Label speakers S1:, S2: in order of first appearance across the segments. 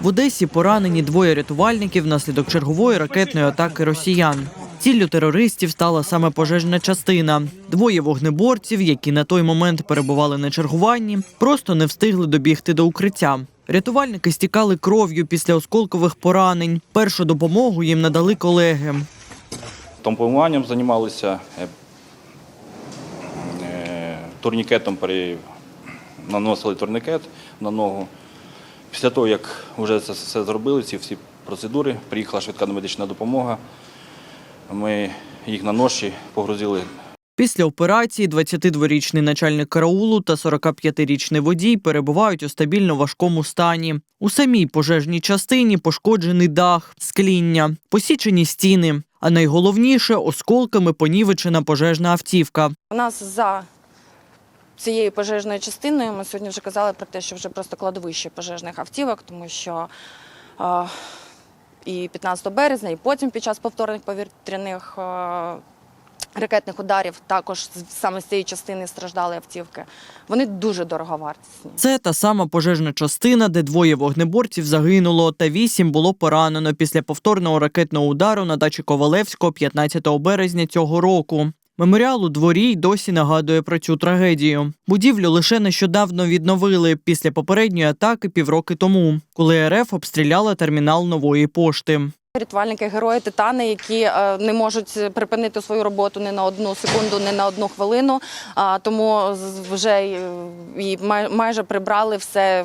S1: В Одесі поранені двоє рятувальників внаслідок чергової ракетної атаки росіян. Ціллю терористів стала саме пожежна частина. Двоє вогнеборців, які на той момент перебували на чергуванні, просто не встигли добігти до укриття. Рятувальники стікали кров'ю після осколкових поранень. Першу допомогу їм надали колеги.
S2: Тампонуванням займалися, е, е, турнікетом при... наносили турнікет на ногу. Після того, як вже це все зробили, ці всі процедури, приїхала швидка медична допомога. Ми їх на ноші погрузили
S1: Після операції 22-річний начальник караулу та 45-річний водій перебувають у стабільно важкому стані. У самій пожежній частині пошкоджений дах, скління, посічені стіни. А найголовніше осколками понівечена пожежна автівка.
S3: У нас за цією пожежною частиною ми сьогодні вже казали про те, що вже просто кладовище пожежних автівок, тому що е, і 15 березня, і потім під час повторних повітряних е, ракетних ударів також саме з цієї частини страждали автівки. Вони дуже дороговартісні.
S1: Це та сама пожежна частина, де двоє вогнеборців загинуло, та вісім було поранено після повторного ракетного удару на дачі Ковалевського 15 березня цього року. Меморіал у дворі й досі нагадує про цю трагедію. Будівлю лише нещодавно відновили після попередньої атаки півроки тому, коли РФ обстріляла термінал нової пошти.
S3: Рятувальники герої титани, які е, не можуть припинити свою роботу ні на одну секунду, ні на одну хвилину. А, Тому вже е, і майже прибрали все.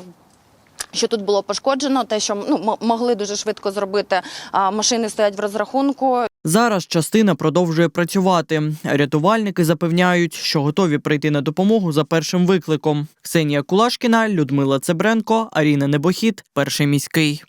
S3: Що тут було пошкоджено, те, що ну могли дуже швидко зробити. Машини стоять в розрахунку.
S1: Зараз частина продовжує працювати. Рятувальники запевняють, що готові прийти на допомогу за першим викликом. Ксенія Кулашкіна, Людмила Цебренко, Аріна Небохід, перший міський.